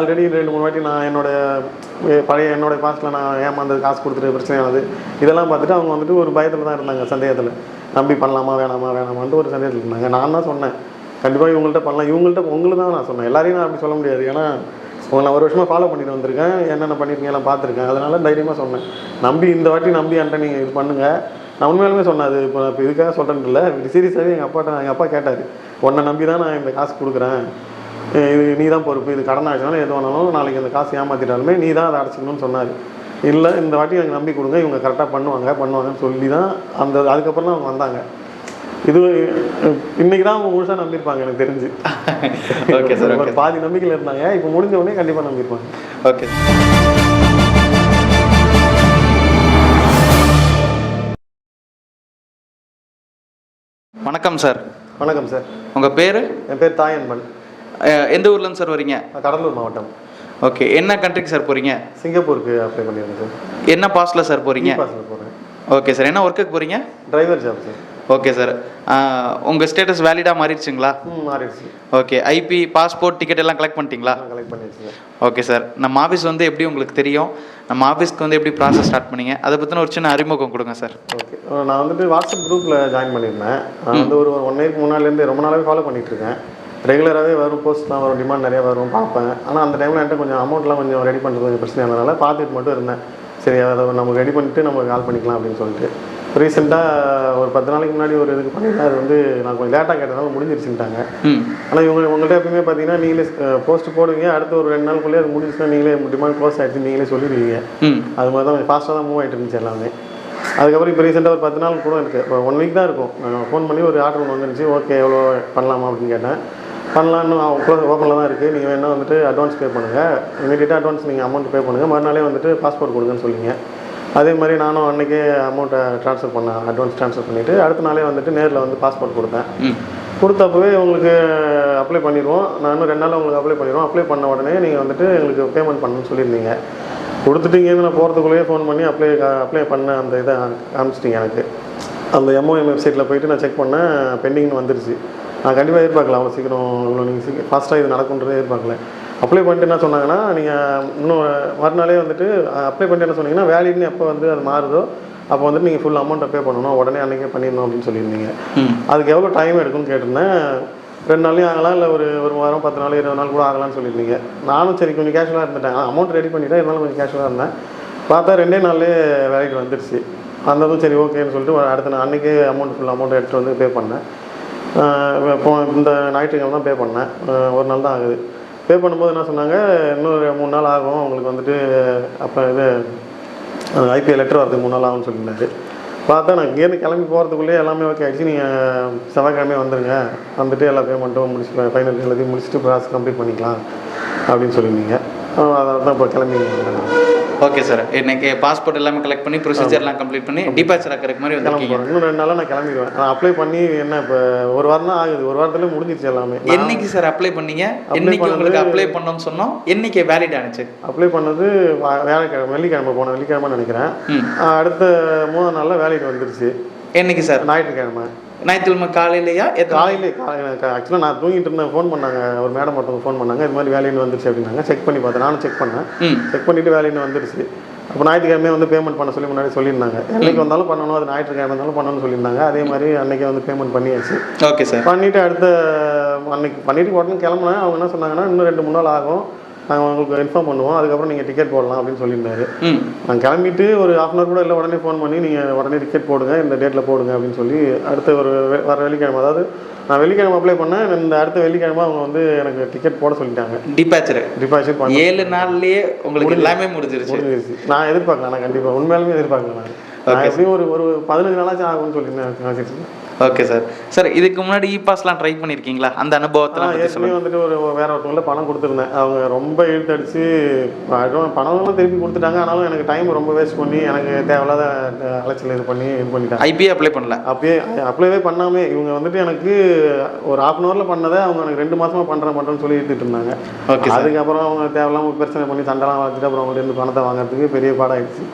Already ரெண்டு மூணு வாட்டி நான் என்னோட பழைய என்னோட பாஸ்ட்டில் நான் ஏமாந்தது காசு கொடுத்துட்டு பிரச்சனையானது இதெல்லாம் பார்த்துட்டு அவங்க வந்துட்டு ஒரு பயத்தில் தான் இருந்தாங்க சந்தேகத்தில். நம்பி பண்ணலாமா வேணாமா வேணாமான்ட்டு ஒரு சந்தேகத்தில் இருந்தாங்க. நான் தான் சொன்னேன். கண்டிப்பாக இவங்கள்ட்ட பண்ணலாம். இவங்கள்ட்ட உங்களுக்கு தான் நான் சொன்னேன். எல்லாரையும் நான் அப்படி சொல்ல முடியாது. ஏன்னா உங்களை நான் ஒரு வருஷமாக ஃபாலோ பண்ணிட்டு வந்திருக்கேன். என்னென்ன பண்ணியிருக்கீங்க எல்லாம் பார்த்துருக்கேன். அதனால தைரியமாக சொன்னேன். நம்பி இந்த வாட்டி நம்பி என்கிட்ட நீங்கள் இது பண்ணுங்கள் நான் உண்மையாலுமே சொன்னேன் அது இப்போ இப்போ இதுக்காக சொல்கிறேன் இல்லை. சீரியஸாகவே எங்கள் அப்பாட்ட எங்கள் அப்பா கேட்டார். உன்னை நம்பி தான் நான் இந்த காசு கொடுக்குறேன். இது நீ தான் பொறுப்பு இது கடன் ஆச்சுனாலும் எது வேணாலும் நாளைக்கு இந்த காசு ஏமாத்திட்டாலுமே நீ தான் அதை அடைச்சிக்கணும்னு சொன்னார். இல்லை இந்த வாட்டி எனக்கு நம்பி கொடுங்க இவங்க கரெக்டாக பண்ணுவாங்க பண்ணுவாங்கன்னு சொல்லி தான் அந்த அதுக்கப்புறம் தான் அவங்க வந்தாங்க. இது இன்னைக்கு தான் அவங்க முழுசாக நம்பியிருப்பாங்க எனக்கு தெரிஞ்சு. ஓகே சார் பாதி நம்பிக்கையில் இருந்தாங்க இப்போ முடிஞ்ச உடனே கண்டிப்பாக நம்பியிருப்பாங்க. ஓகே வணக்கம் சார் வணக்கம் சார் உங்கள் பேர்? என் பேர் தாயன்பன். எந்த ஊர்லேருந்து சார் வரீங்க? கடலூர் மாவட்டம். ஓகே என்ன கண்ட்ரிக்கு சார் போகிறீங்க சிங்கப்பூருக்கு அப்ளை பண்ணியிருக்கேன் சார். என்ன பாஸ்டில் சார் போகிறீங்க பாஸில் போகிறேன் ஓகே சார் என்ன ஒர்க்குக்கு போகிறீங்க driver job sir. Okay sir. உங்கள் ஸ்டேட்டஸ் வேலிடாக மாறிடுச்சுங்களா? மாறிடுச்சு. ஓகே ஐபி பாஸ்போர்ட் டிக்கெட் எல்லாம் கலெக்ட் பண்ணிட்டீங்களா? கலெக்ட் பண்ணிடுச்சு சார். Okay sir. நம்ம ஆஃபீஸ் வந்து எப்படி உங்களுக்கு தெரியும்? நம்ம ஆஃபீஸ்க்கு வந்து எப்படி ப்ராசஸ் ஸ்டார்ட் பண்ணீங்க? அதை பற்றின ஒரு சின்ன அறிமுகம் கொடுங்க சார். ஓகே. நான் வந்துட்டு வாட்ஸ்அப் குரூப்பில் ஜாயின் பண்ணியிருந்தேன். வந்து ஒரு ஒன் இயர்க்கு முன்னாலேருந்து ரொம்ப நாளாவே ஃபாலோ பண்ணிட்டு இருக்கேன். ரெகுலராகவே வரும் போஸ்ட்லாம் வரும் டிமாண்ட் நிறைய வரும் பார்ப்பேன். ஆனால் அந்த டைமில் என்கிட்ட கொஞ்சம் அமௌண்ட்லாம் கொஞ்சம் ரெடி பண்ணுறது கொஞ்சம் பிரச்சனை இருந்தனால பார்த்துட்டு மட்டும் இருந்தேன். சரி அதை நம்ம ரெடி பண்ணிட்டு நம்ம கால் பண்ணிக்கலாம் அப்படின்னு சொல்லிட்டு. ரீசெண்டாக ஒரு பத்து நாளைக்கு முன்னாடி ஒரு இதுக்கு பண்ணியிருந்தேன். அது வந்து நான் கொஞ்சம் லேட்டாக கேட்டதால முடிஞ்சிருச்சுட்டாங்க ஆனால் இவங்க உங்கள்கிட்ட எப்பயுமே பார்த்தீங்கன்னா நீங்களே போஸ்ட் போடுவீங்க. அடுத்த ஒரு ரெண்டு நாளுக்குள்ளேயே அது முடிஞ்சுச்சுன்னா நீங்களே டிமாண்ட் க்ளோஸ் ஆகிடுச்சு நீங்களே சொல்லிடுவீங்க. அது மாதிரி தான் கொஞ்சம் ஃபாஸ்ட்டாக தான் மூவ் ஆகிட்டு இருந்துச்சு எல்லாமே. அதுக்கப்புறம் இப்போ ரீசெண்டாக ஒரு பத்து நாள் கூட இருக்குது இப்போ ஒன் வீக் தான் இருக்கும். நான் ஃபோன் பண்ணி ஒரு ஆர்டர் ஒன்று வந்துருச்சு. ஓகே எவ்வளோ பண்ணலாமா அப்படின்னு கேட்டேன். பண்ணலான்னு ஓப்பனில் தான் இருக்குது நீங்கள் வேணால் வந்துட்டு அட்வான்ஸ் பே பண்ணுங்கள் இமீடியட்டாக அட்வான்ஸ் நீங்கள் அமௌண்ட் பே பண்ணுங்கள் மறுநாளே வந்துட்டு பாஸ்போர்ட் கொடுங்கன்னு சொல்லிங்க. அதே மாதிரி நானும் அன்றைக்கே அமௌண்ட்டை ட்ரான்ஸ்ஃபர் பண்ணேன் அட்வான்ஸ் ட்ரான்ஸ்ஃபர் பண்ணிவிட்டு அடுத்த நாளே வந்துட்டு நேரில் வந்து பாஸ்போர்ட் கொடுத்தேன் கொடுத்தப்பவே உங்களுக்கு அப்ளை பண்ணிடுவோம். நான் இன்னும் ரெண்டு நாள் உங்களுக்கு அப்ளை பண்ணிடுவோம். அப்ளை பண்ண உடனே நீங்கள் வந்துட்டு எங்களுக்கு பேமெண்ட் பண்ணணும்னு சொல்லியிருந்தீங்க. கொடுத்துட்டீங்கன்னு நான் போகிறதுக்குள்ளேயே ஃபோன் பண்ணி அப்ளை அப்ளை பண்ண அந்த இதை காமிச்சிட்டிங்க எனக்கு. அந்த எம்ஓஎம் வெப்சைட்டில் போயிட்டு நான் செக் பண்ணேன். பெண்டிங்னு வந்துருச்சு. நான் கண்டிப்பாக எதிர்பார்க்கல. அவ்வளோ சீக்கிரம் இவ்வளோ நீங்கள் சீக்கிரம் ஃபாஸ்ட்டாக இது நடக்குன்றதே எதிர்பார்க்கல. அப்ளை பண்ணிட்டு என்ன சொன்னாங்கன்னா நீங்கள் இன்னும் மறுநாளே வந்துட்டு அப்ளை பண்ணிட்டு என்ன சொன்னீங்கன்னா வேலிட்னு எப்போ வந்து அது மாறுதோ அப்போ வந்துட்டு நீங்கள் ஃபுல் அமௌண்ட்டை பே பண்ணணும். உடனே அன்றைக்கே பண்ணிடணும் அப்படின்னு சொல்லியிருந்தீங்க. அதுக்கு எவ்வளோ டைம் எடுக்கும்னு கேட்டிருந்தேன். ரெண்டு நாள்லையும் ஆகலாம் இல்லை ஒரு ஒரு வாரம் பத்து நாள் இருபது நாள் கூட ஆகலாம்னு சொல்லியிருந்தீங்க. நானும் சரி கொஞ்சம் கேஷுவலாக இருந்துட்டேன். அமௌண்ட் ரெடி பண்ணிட்டேன். இருந்தாலும் கொஞ்சம் கேஷுவலாக இருந்தேன். பார்த்தா ரெண்டே நாள்லேயே வேலைக்கு வந்துருச்சு. வந்ததும் சரி ஓகேன்னு சொல்லிட்டு அடுத்த அன்றைக்கே அமௌண்ட் ஃபுல் அமௌண்ட் எடுத்துகிட்டு வந்து பே பண்ணேன். இப்போ இந்த ஞாயிற்றுக்கிழமை தான் பே பண்ணேன் ஒரு நாள் தான் ஆகுது. பே பண்ணும்போது என்ன சொன்னாங்க இன்னொரு மூணு நாள் ஆகும். உங்களுக்கு வந்துட்டு அப்போ இது ஐபிஎல் லெட்டர் வரதுக்கு மூணு நாள் ஆகும்னு சொல்லியிருந்தாரு. பார்த்தா நான் இங்கேருந்து கிளம்பி போகிறதுக்குள்ளேயே எல்லாமே ஓகே ஆகிடுச்சு நீங்கள் செவ்வாய்க்கிழமையே வந்துடுங்க வந்துட்டு எல்லா பேமெண்ட்டும் முடிச்சு ஃபைனல் எல்லாத்தையும் முடிச்சுட்டு ப்ராசஸ் கம்ப்ளீட் பண்ணிக்கலாம் அப்படின்னு சொல்லியிருந்தீங்க. அதனால தான் இப்போ கிளம்பி ஓகே சார் இன்னைக்கு பாஸ்போர்ட் எல்லாமே கலெக்ட் பண்ணி ப்ரொசீஜர்லாம் கம்ப்ளீட் பண்ணி டிபாச்சர் ஆக்கிறதுக்கு மாதிரி வந்திருக்கீங்க. இன்னும் ரெண்டு நாளாக நான் கிளம்பிடுவேன். நான் அப்ளை பண்ணி என்ன இப்போ ஒரு வாரம் தான் ஆகுது. ஒரு வாரத்துல முடிஞ்சிருச்சு எல்லாமே. என்னைக்கு சார் அப்ளை பண்ணீங்க? என்னைக்கு உங்களுக்கு அப்ளை பண்ணோம்னு சொன்னோம். என்னைக்கு வேலிட் ஆனிச்சு? அப்ளை பண்ணது வா- வியாழக்கிழமை வெள்ளிக்கிழமை போன வெள்ளிக்கிழமை நினைக்கிறேன். அடுத்த மூணு நாளில் வேலைக்கு வந்துருச்சு. என்னைக்கு சார் ஞாயிற்றுக்கிழமை. ஞாயிற்றுக்கிழமை காலையிலையா? காலையிலே காலையில் ஆக்சுவலாக நான் தூங்கிட்டு இருந்தேன் ஃபோன் பண்ணாங்க. ஒரு மேடம் ஒருத்தவங்க ஃபோன் பண்ணாங்க. இது மாதிரி வேலைன்னு வந்துருச்சு அப்படின்னாங்க. செக் பண்ணி பார்த்தேன். நானும் செக் பண்ணேன். செக் பண்ணிவிட்டு வேலைன்னு வந்துருச்சு. அப்போ ஞாயிற்றுக்கிழமை வந்து பேமெண்ட் பண்ண சொல்லி முன்னாடி சொல்லியிருந்தாங்க. என்னைக்கு வந்தாலும் பண்ணணும். அது ஞாயிற்றுக்கிழமை இருந்தாலும் பண்ணணும்னு சொல்லியிருந்தாங்க. அதே மாதிரி அன்னைக்கே வந்து பேமெண்ட் பண்ணியாச்சு. ஓகே சார் பண்ணிவிட்டு அடுத்த அன்னைக்கு பண்ணிவிட்டு உடனே கிளம்புனேன். அவங்க என்ன சொன்னாங்கன்னா இன்னும் ரெண்டு மூணு நாள் ஆகும். நாங்கள் உங்களுக்கு இன்ஃபார்ம் பண்ணுவோம். அதுக்கப்புறம் நீங்கள் டிக்கெட் போடலாம் அப்படின்னு சொல்லியிருந்தாரு. நான் கிளம்பிட்டு ஒரு ஹாஃப் அன் கூட இல்லை உடனே ஃபோன் பண்ணி நீங்கள் உடனே டிக்கெட் போடுங்க இந்த டேட்டில் போடுங்க அப்படின்னு சொல்லி அடுத்த ஒரு வர வெள்ளிக்கிழமை அதாவது நான் வெள்ளிக்கிழமை அப்ளை பண்ணேன். இந்த அடுத்த வெள்ளிக்கிழமை அவங்க வந்து எனக்கு டிக்கெட் போட சொல்லிட்டாங்க. டிபாச்சர் பண்ண ஏழு நாள்லயே உங்களுக்கு எல்லாமே முடிஞ்சிருச்சு. முடிஞ்சிருச்சு. நான் எதிர்பார்க்கல நான் கண்டிப்பாக உண்மையாலுமே எதிர்பார்க்கல நான். எப்படியும் ஒரு ஒரு பதினஞ்சு நாளாச்சும் ஆகும்னு சொல்லியிருந்தேன் ஓகே சார் சார் இதுக்கு முன்னாடி இ பாஸ்லாம் ட்ரை பண்ணியிருக்கீங்களா அந்த அனுபவத்தெல்லாம் பற்றி ஏற்கனவே வந்துட்டு ஒரு வேற ஒருத்தவங்கள பணம் கொடுத்துருந்தேன். அவங்க ரொம்ப இழுத்தடிச்சு பணம் பணம்லாம் திருப்பி கொடுத்துட்டாங்க. ஆனாலும் எனக்கு டைம் ரொம்ப வேஸ்ட் பண்ணி எனக்கு தேவையில்லாத அலைச்சல் இது பண்ணி இது பண்ணிட்டாங்க. ஐபிஏ அப்ளை பண்ணல. அப்பயே அப்ளைவே பண்ணாமே. இவங்க வந்துட்டு எனக்கு ஒரு ஹாஃப் அன் ஹவரில் பண்ணதை அவங்க எனக்கு ரெண்டு மாசமா பண்ணுறேன் பண்ணுறேன்னு சொல்லி எடுத்துட்டு இருந்தாங்க. ஓகே அதுக்கப்புறம் அவங்க தேவையில்லாம பிரச்சனை பண்ணி சண்டைலாம் வளர்த்துட்டு அப்புறம் அவங்கள்ட்ட இருந்து பணத்தை வாங்குறதுக்கு பெரிய பாடாயிடுச்சு.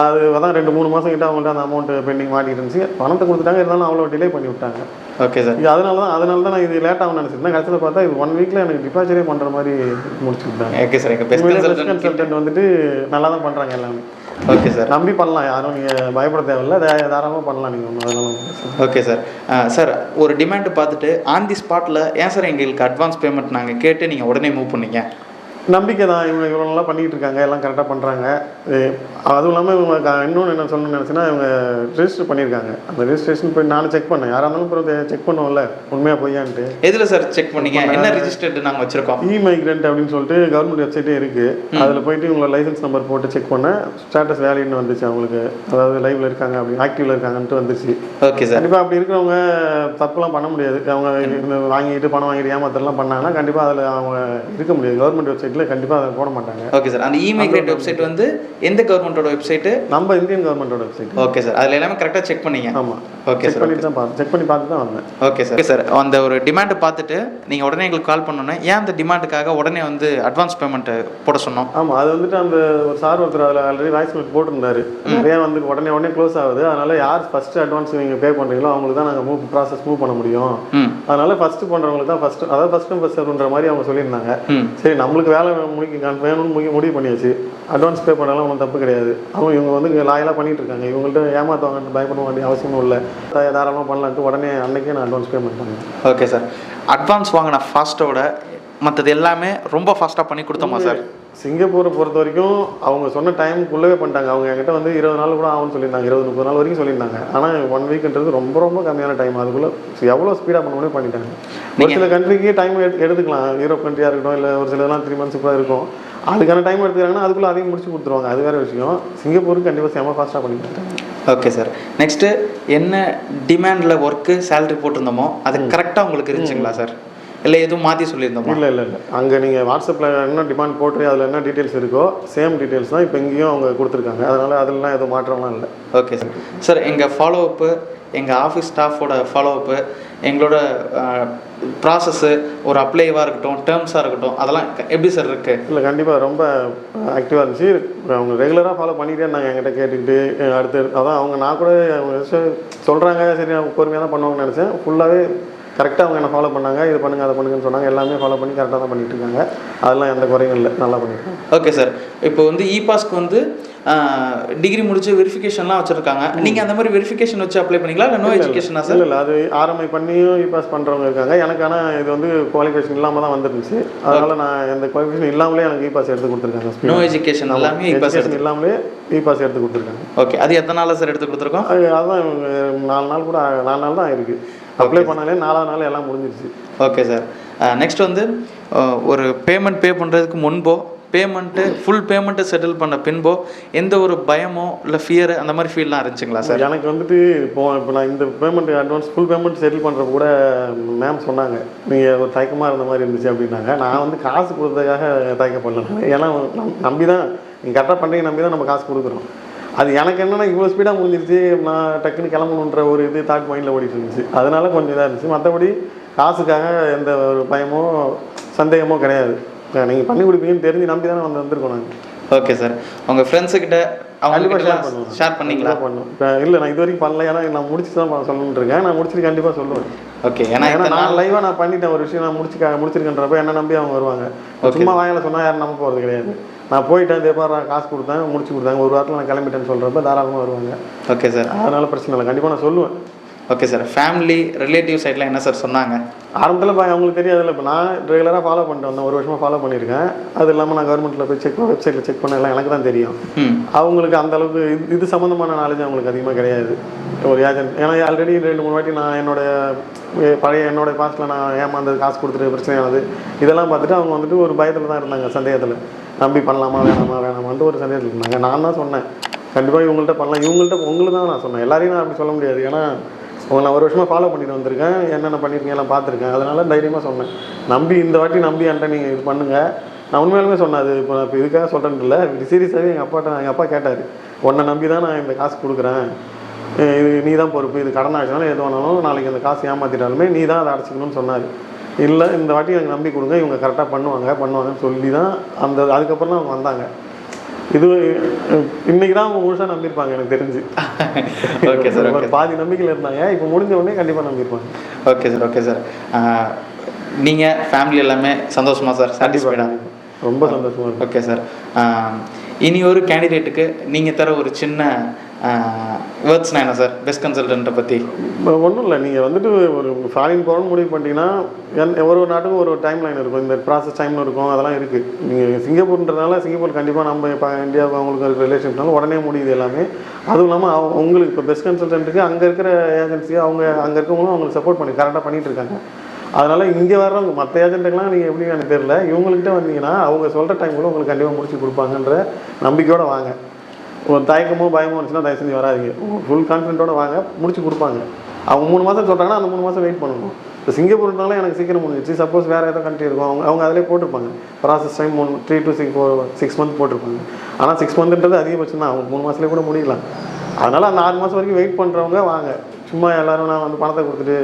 அது அதான் ரெண்டு மூணு மாதம் கிட்ட அவங்கள்ட்ட அந்த அமௌண்ட் பெண்டிங் மாட்டிட்டு இருந்துச்சு. பணத்தை கொடுத்துட்டாங்க இருந்தாலும் அவ்வளோ டிலே பண்ணி விட்டாங்க ஓகே சார் இது அதனால தான் அதனால தான் நான் இது லேட் ஆகும் நினச்சிருந்தேன் கடைசியில் பார்த்தா இது ஒன் வீக்கில் எனக்கு டிபார்ச்சரே பண்ணுற மாதிரி முடிச்சு விட்டாங்க ஓகே சார் எங்கள் பெஸ்ட் கன்சல்டன்ட் வந்துட்டு நல்லா தான் பண்ணுறாங்க எல்லாமே. ஓகே சார் நம்பி பண்ணலாம். யாரும் நீங்கள் பயப்பட தேவையில்ல. தாராளமாக பண்ணலாம் நீங்கள் ஒன்றும் இல்ல. ஓகே சார் சார் ஒரு டிமாண்ட் பார்த்துட்டு ஆன் தி ஸ்பாட்டில் ஏன் சார் எங்களுக்கு அட்வான்ஸ் பேமெண்ட் நாங்கள் கேட்டு நீங்கள் உடனே மூவ் பண்ணீங்க? நம்பிக்கை தான். இவங்க இவ்வளோ நல்லா பண்ணிட்டு இருக்காங்க. எல்லாம் கரெக்டாக பண்ணுறாங்க அதுவும் இல்லாமல் இவங்க இன்னொன்று என்ன சொல்லணும்னு நினச்சின்னா இவங்க ரெஜிஸ்டர் பண்ணியிருக்காங்க. அந்த ரெஜிஸ்ட்ரேஷன் போய் நானும் செக் பண்ணேன் யாராக இருந்தாலும் அப்புறம் செக் பண்ணுவோம்ல. உண்மையாக பொய்யான்ட்டு. எதில் சார் செக் பண்ணீங்க? என்ன ரிஜிஸ்டர்டு நாங்கள் வச்சுருக்கோம்? இ மைக்ரெண்ட் அப்படின்னு சொல்லிட்டு கவர்மெண்ட் வெப்சைட்டே இருக்குது அதில் போயிட்டு உங்களை லைசன்ஸ் நம்பர் போட்டு செக் பண்ணேன் ஸ்டேட்டஸ் வேலின்னு வந்துச்சு அவங்களுக்கு. அதாவது லைவ்ல இருக்காங்க அப்படி ஆக்டிவ்ல இருக்காங்கன்ட்டு வந்துச்சு. ஓகே சார் கண்டிப்பாக அப்படி இருக்கிறவங்க தப்புலாம் பண்ண முடியாது. அவங்க வாங்கிட்டு பணம் வாங்கிட்டு ஏமாத்தலாம் பண்ணாங்கன்னா கண்டிப்பாக அதில் அவங்க இருக்க முடியாது. கவர்மெண்ட் வெப்சைட்டில் கண்டிப்பாக அதை போட மாட்டாங்க. ஓகே சார் அந்த இமைக்ரேட் வெப்சைட் வந்து எந்த கவர்மெண்ட்டோட வெப்சைட்டு நம்ம இந்தியன் கவர்மெண்டோட வெப்சைட் ஓகே சார் அதில் எல்லாமே கரெக்டாக செக் பண்ணீங்க. ஆமாம் ஓகே சார் பண்ணிட்டு தான் பார்த்தேன் செக் பண்ணி பார்த்து தான் வந்தேன். ஓகே சார் ஓகே சார் அந்த ஒரு டிமாண்டை பார்த்துட்டு நீங்கள் உடனே எங்களுக்கு கால் பண்ணோன்னே ஏன் அந்த டிமாண்டுக்காக உடனே வந்து அட்வான்ஸ் பேமெண்ட்டு போட சொன்னோம்? ஆமாம் அது வந்துட்டு அந்த ஒரு சார் ஒருத்தர் அதில் ஆல்ரெடி வாய்ஸ் நோட் போட்டிருந்தாரு. நிறையா வந்து உடனே உடனே க்ளோஸ் ஆகுது. அதனால யார் ஃபர்ஸ்ட் அட்வான்ஸ் நீங்கள் பே பண்ணுறீங்களோ அவங்களுக்கு தான் நாங்கள் மூவ் ப்ராசஸ் மூவ் பண்ண முடியும். அதனால ஃபர்ஸ்ட் பண்ணுறவங்களுக்கு தான் ஃபர்ஸ்ட் அதாவது ஃபர்ஸ்ட் சர்வ்ன்ற மாதிரி அவங்க சொல்லியிருந்தாங்க. சரி நம்மளுக்கு வேலை முடிக்க வேணும்னு முடிக்க முடிவு பண்ணியாச்சு. அட்வான்ஸ் பே பண்ணலாம் ஒன்றும் தப்பு கிடையாது. அவங்க இவங்க வந்து இங்கே லாயலாக பண்ணிட்டு இருக்காங்க இவங்கள்ட்ட ஏமாற்றுவாங்கன்னு பயப்பட வேண்டிய அவசியமும் இல்லை. தாராளமாக பண்ணலான்ட்டு உடனே அன்னைக்கே நான் அட்வான்ஸ் பேமெண்ட் பண்ணேன் ஓகே சார் அட்வான்ஸ் வாங்கின ஃபாஸ்ட்டோட மற்றது எல்லாமே ரொம்ப ஃபாஸ்ட்டாக பண்ணி கொடுத்தோமா சார் சிங்கப்பூரை பொறுத்த வரைக்கும் அவங்க சொன்ன டைமுக்குள்ளவே பண்ணிட்டாங்க. அவங்க என்கிட்ட வந்து இருபது நாள் கூட ஆகும்னு சொல்லியிருந்தாங்க. இருபது முப்பது நாள் வரைக்கும் சொல்லியிருந்தாங்க. ஆனால் ஒன் வீக்ன்றது ரொம்ப ரொம்ப கம்மியான டைம் அதுக்குள்ளே எவ்வளோ ஸ்பீடாக பண்ண முடியும் பண்ணிட்டாங்க. ஒரு சில கண்ட்ரிக்கு டைம் எடுத்துக்கலாம். யூரோப் கண்ட்ரியாக இருக்கட்டும் இல்லை ஒரு சிலதெல்லாம் த்ரீ மந்த்ஸ் கூட இருக்கும். அதுக்கான டைம் எடுத்துக்கிறாங்கன்னா அதுக்குள்ளே அதையும் முடிச்சு கொடுத்துருவாங்க. அது வேறு விஷயம். சிங்கப்பூருக்கு கண்டிப்பாக செம்ம ஃபாஸ்ட்டாக பண்ணிட்டாங்க. ஓகே சார் நெக்ஸ்ட்டு என்ன டிமாண்டில் ஒர்க்கு சேலரி போட்டிருந்தோமோ அது கரெக்டாக உங்களுக்கு இருந்துச்சுங்களா சார் இல்லை எதுவும் மாற்றி சொல்லியிருந்தோமா? இல்லை இல்லை இல்லை. அங்கே நீங்கள் வாட்ஸ்அப்பில் என்ன டிமாண்ட் போட்டு அதில் என்ன டீட்டெயில்ஸ் இருக்கோ சேம் டீட்டெயில்ஸ் தான் இப்போ இங்கேயும் அவங்க கொடுத்துருக்காங்க. அதனால் அதெல்லாம் எதுவும் மாற்றம்லாம் இல்லை. ஓகே சார் சார் எங்கள் ஃபாலோஅப்பு எங்கள் ஆஃபீஸ் ஸ்டாஃபோட ஃபாலோஅப்பு எங்களோட ப்ராசஸ்ஸு ஒரு அப்ளைவாக இருக்கட்டும் டேர்ம்ஸாக இருக்கட்டும் அதெல்லாம் எப்படி சார் இருக்குது இல்லை கண்டிப்பாக ரொம்ப ஆக்டிவாக இருந்துச்சு. அவங்க ரெகுலராக ஃபாலோ பண்ணிகிட்டே இருந்தாங்க என்கிட்ட கேட்டுக்கிட்டு அடுத்து அதான் அவங்க நான் கூட சொல்கிறாங்க சரி அவங்க பொறுமையாக தான் பண்ணுவாங்கன்னு நினச்சேன். ஃபுல்லாகவே கரெக்டாக அவங்க என்ன ஃபாலோ பண்ணாங்க இது பண்ணுங்க அதை பண்ணுங்கன்னு சொன்னாங்க. எல்லாமே ஃபாலோ பண்ணி கரெக்டாக தான் பண்ணிட்டு இருக்காங்க. அதெல்லாம் எந்த குறையும் இல்லை. நல்லா பண்ணியிருக்காங்க ஓகே சார் இப்போ வந்து இ பாஸ்க்கு வந்து டிகிரி முடிச்சு வெரிஃபிகேஷன்லாம் வச்சுருக்காங்க. நீங்கள் அந்த மாதிரி வெரிஃபிகேஷன் வச்சு அப்ளை பண்ணிங்களா? இல்லை நோ எஜுகேஷனா சார் இல்லை அது ஆர்எம்ஐ பண்ணியும் இ பாஸ் பண்ணுறவங்க இருக்காங்க. எனக்கு ஆனால் இது வந்து குவாலிஃபிகேஷன் இல்லாமல் தான் வந்துருந்துச்சு. அதனால் நான் எந்த குவாலிஃபிகேஷன் இல்லாமலே எனக்கு இ பாஸ் எடுத்து கொடுத்துருக்காங்க நோ எஜுகேஷன் எல்லாமே இ பாஸ் இல்லாமலே இ பாஸ் எடுத்து கொடுத்துருக்காங்க. ஓகே அது எத்தனை நாளில் சார் எடுத்து கொடுத்துருக்கோம்? அது அதான் இவங்க நாலு நாள் கூட நாலு நாள் தான் ஆயிருக்கு. அப்ளை பண்ணாலே நாலாவது நாள் எல்லாம் முடிஞ்சிருச்சு. ஓகே சார் நெக்ஸ்ட் வந்து அஹ், ஒரு பேமெண்ட் பே பண்ணுறதுக்கு முன்போ பேமெண்ட்டு ஃபுல் பேமெண்ட்டு செட்டில் பண்ண பின்போ எந்த ஒரு பயமோ இல்லை ஃபியர் அந்த மாதிரி ஃபீல்லாம் இருந்துச்சுங்களா சார் எனக்கு வந்துட்டு இப்போ இப்போ நான் இந்த payment advance full payment settle பண்ணுறப்ப கூட மேம் சொன்னாங்க. நீங்கள் ஒரு தயக்கமாக இருந்த மாதிரி இருந்துச்சு அப்படின்னாங்க. நான் வந்து காசு கொடுத்ததுக்காக தயக்கப்படல ஏன்னா நம்- நம்பி தான் நீங்கள் கரெக்டாக பண்ணுறீங்க நம்பி தான் நம்ம காசு கொடுக்குறோம். அது எனக்கு என்னன்னா இவ்வளோ ஸ்பீடாக முடிஞ்சிருச்சு நான் டக்குன்னு கிளம்பணுன்ற ஒரு இது தாட் மைண்டில் ஓடிட்டு இருந்துச்சு. அதனால கொஞ்சம் இதாக இருந்துச்சு. மற்றபடி காசுக்காக எந்த ஒரு பயமோ சந்தேகமோ கிடையாது. நீங்கள் பண்ணி கொடுப்பீங்கன்னு தெரிஞ்சு நம்பி தானே வந்து வந்திருக்கோம் நாங்கள் ஓகே சார் உங்கள் ஃப்ரெண்ட்ஸுக்கிட்ட அவங்க. ஷேர் பண்ணீங்களா? பண்ணும் இல்லை நான் இது வரைக்கும் பண்ணல. ஏன்னா நான் முடிச்சு தான் சொல்லணும்னு இருக்கேன். நான் முடிச்சுட்டு கண்டிப்பாக சொல்லுவேன். ஓகே ஏன்னா நான் லைவாக நான் பண்ணிட்டேன் ஒரு விஷயம் நான் முடிச்சுக்க முடிச்சிருக்கேன்றப்ப என்ன நம்பி அவங்க வருவாங்க. சும்மா வாயில சொன்னால் யாரும் நம்ப போகிறது கிடையாது. நான் போயிட்டேன் இதே மாதிரி நான் காசு கொடுத்தேன் முடிச்சு கொடுத்தாங்க ஒரு வாரத்தில் நான் கிளம்பிட்டேன்னு சொல்கிறப்ப தாராளமாக வருவாங்க. ஓகே சார் அதனால பிரச்சனை இல்லை. கண்டிப்பாக நான் சொல்லுவேன். ஓகே சார் ஃபேமிலி ரிலேட்டிவ் சைடில் என்ன சார் சொன்னாங்க? ஆரம்பத்தில் பா- அவங்களுக்கு தெரியாதுல்ல. இப்போ நான் ரெகுலராக ஃபாலோ பண்ணிட்டு வந்தேன். ஒரு வருஷமாக ஃபாலோ பண்ணியிருக்கேன். அது இல்லாமல் நான் கவர்மெண்ட்டில் போய் செக் வெப்சைட்டில் செக் பண்ண எல்லாம் எனக்கு தான் தெரியும். அவங்களுக்கு அந்த அளவுக்கு இது இது சம்மந்தமான நாலேஜ் அவங்களுக்கு அதிகமாக கிடையாது. ஒரு ஏஜென்ட் ஏன்னா ஆல்ரெடி ரெண்டு மூணு வாட்டி நான் என்னோட எ- பழைய என்னோட பாஸ்ட்டில் நான் ஏமாந்தது காசு கொடுத்துட்டு பிரச்சனையானது இதெல்லாம் பார்த்துட்டு அவங்க வந்துட்டு ஒரு பயத்தில் தான் இருந்தாங்க சந்தேகத்தில். நம்பி பண்ணலாமா வேணாமா வேணாமான்ட்டு ஒரு சந்தேகத்தில் இருந்தாங்க நான் தான் சொன்னேன். கண்டிப்பாக இவங்கள்ட்ட பண்ணலாம். இவங்கள்ட்ட உங்களுக்கு தான் நான் சொன்னேன். எல்லாரையும் நான் அப்படி சொல்ல முடியாது. ஏன்னா உங்களை நான் ஒரு வருஷமாக ஃபாலோ பண்ணிட்டு வந்திருக்கேன். என்னென்ன பண்ணியிருக்கீங்க எல்லாம் பார்த்துருக்கேன். அதனால தைரியமாக சொன்னேன். நம்பி இந்த வாட்டி நம்பி என்கிட்ட நீங்கள் இது பண்ணுங்கள் நான் உண்மையாலுமே சொன்னேன் அது இப்போ இப்போ இதுக்காக சொல்கிறேன்னு இல்லை. சீரியஸாகவே எங்கள் அப்பாட்ட எங்கள் அப்பா கேட்டார். உன்னை நம்பி தான் நான் இந்த காசு கொடுக்குறேன். இது நீ தான் பொறுப்பு. இது கடன் ஆச்சுனாலும் எது வேணாலும் நாளைக்கு அந்த காசு ஏமாற்றிட்டாலுமே நீ தான் அதை அடைச்சிக்கணும்னு சொன்னார். இல்லை இந்த வாட்டி எனக்கு நம்பி கொடுங்க இவங்க கரெக்டாக பண்ணுவாங்க பண்ணுவாங்கன்னு சொல்லி தான் அந்த அதுக்கப்புறம் தான் அவங்க வந்தாங்க. இது இன்னைக்கு தான் அவங்க முழுசாக நம்பியிருப்பாங்க எனக்கு தெரிஞ்சு. ஓகே சார் பாதி நம்பிக்கையில் இருந்தாங்க இப்போ முடிஞ்ச உடனே கண்டிப்பாக நம்பியிருப்பாங்க. ஓகே சார் ஓகே சார் நீங்கள் ஃபேமிலி எல்லாமே சந்தோஷமா சார் சாட்டிஸ்ஃபைடா ரொம்ப சந்தோஷமா இருக்கு. ஓகே சார் இனி ஒரு கேண்டிடேட்டுக்கு நீங்கள் தர ஒரு சின்ன வேர்ட்ஸ்னா என்ன சார் பெஸ்ட் கன்சல்டன்ட்டை பற்றி ஒன்றும் இல்லை. நீங்கள் வந்துட்டு ஒரு ஃபாரின் போகணும்னு முடிவு பண்ணிட்டீங்கன்னா என் ஒரு ஒரு நாட்டுக்கும் ஒரு டைம் லைன் இருக்கும். இந்த ப்ராசஸ் டைமில் இருக்கும். அதெல்லாம் இருக்குது நீங்கள் சிங்கப்பூர்ன்றதுனால சிங்கப்பூர் கண்டிப்பாக நம்ம இப்போ இந்தியாவுக்கு அவங்களுக்கு இருக்கிற ரிலேஷன்ஸ்னால உடனே முடியுது எல்லாமே. அதுவும் இல்லாமல் அவங்க உங்களுக்கு இப்போ பெஸ்ட் கன்சல்டண்ட்டுக்கு அங்கே இருக்கிற ஏஜென்சி அவங்க அங்கே இருக்கவங்களும் அவங்களுக்கு சப்போர்ட் பண்ணி கரெக்டாக பண்ணிட்டு இருக்காங்க. அதனால் இங்கே வர்றவங்க மற்ற ஏஜென்ட்டுக்கெலாம் நீங்கள் எப்படி எனக்கு தெரியல. இவங்கள்கிட்ட வந்தீங்கன்னா அவங்க சொல்கிற டைம் கூட உங்களுக்கு கண்டிப்பாக முடிச்சு கொடுப்பாங்கன்ற நம்பிக்கையோடு வாங்க. ஒரு தயக்கமோ பயமோ இருந்துச்சுன்னா தயவு செஞ்சு வராதிங்க ஃபுல் கான்ஃபிடென்ட்டோட வாங்க. முடிச்சு கொடுப்பாங்க. அவங்க மூணு மாதம் சொல்கிறாங்கன்னா அந்த மூணு மாதம் வெயிட் பண்ணணும். இப்போ சிங்கப்பூர்னாலும் எனக்கு சீக்கிரம் முடிஞ்சிச்சு சப்போஸ் வேறு ஏதோ கண்ட்ரி இருக்கும். அவங்க அவங்க அதிலே போட்டிருப்பாங்க. ப்ராசஸ் டைம் மூணு three to six four six month போட்டிருப்பாங்க. ஆனால் சிக்ஸ் மந்த்ன்றது அதிகபட்சம் தான் அவங்க மூணு மாதத்துலேயே கூட முடியலாம். அதனால் அந்த ஆறு மாதம் வரைக்கும் வெயிட் பண்ணுறவங்க வாங்க. சும்மா எல்லோரும் நான் வந்து பணத்தை கொடுத்துட்டு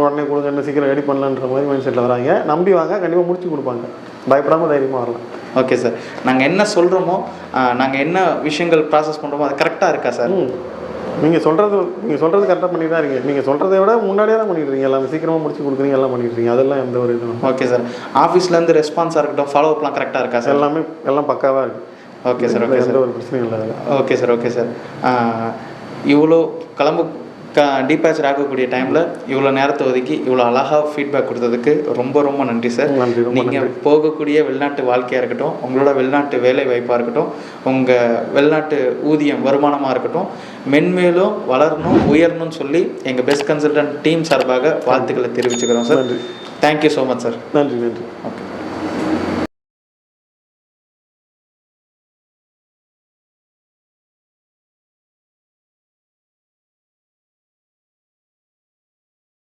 உடனே கொடுங்க இன்னும் சீக்கிரம் ரெடி பண்ணலான்ற மாதிரி மைண்ட் செட்டில் வராங்க. நம்பி வாங்க. கண்டிப்பாக முடிச்சு கொடுப்பாங்க. பயப்படாமல் தைரியமாக வரலாம். ஓகே சார் நாங்கள் என்ன சொல்கிறோமோ நாங்கள் என்ன விஷயங்கள் ப்ராசஸ் பண்ணுறோமோ அது கரெக்டாக இருக்கா சார் நீங்கள் சொல்கிறது நீங்கள் சொல்கிறது கரெக்டாக பண்ணிட்டு தான் இருக்கீங்க. நீங்கள் சொல்கிறத விட முன்னாடியே தான் பண்ணிட்டு இருக்கீங்க எல்லாமே சீக்கிரமாக முடிச்சு கொடுக்குறீங்க எல்லாம் பண்ணிட்டு இருக்கீங்க அதெல்லாம் எந்த ஒரு இதுவும் ஓகே சார் ஆஃபீஸ்லேருந்து ரெஸ்பான்ஸாக இருக்கட்டும் ஃபாலோ அப்லாம் கரெக்டாக இருக்கா சார் எல்லாமே எல்லாம் பக்காவாக இருக்குது ஓகே சார் ஓகே சார் ஒரு பிரச்சனையும் இல்லை ஓகே சார் ஓகே சார் இவ்வளோ கிளம்பு க டீபேச் ஆகக்கூடிய டைமில் இவ்வளோ நேரத்தை ஒதுக்கி இவ்வளோ அழகாக ஃபீட்பேக் கொடுத்ததுக்கு ரொம்ப ரொம்ப நன்றி சார் நீங்கள் போகக்கூடிய வெளிநாட்டு வாழ்க்கையாக இருக்கட்டும் உங்களோட வெளிநாட்டு வேலை வாய்ப்பாக இருக்கட்டும் உங்கள் வெளிநாட்டு ஊதியம் வருமானமாக இருக்கட்டும் மென்மேலும் வளரணும் உயரணும்னு சொல்லி எங்கள் பெஸ்ட் கன்சல்டன்ட் டீம் சார்பாக வாழ்த்துக்களை தெரிவிச்சுக்கிறோம் sir thank you so much sir நன்றி நன்றி. ஓகே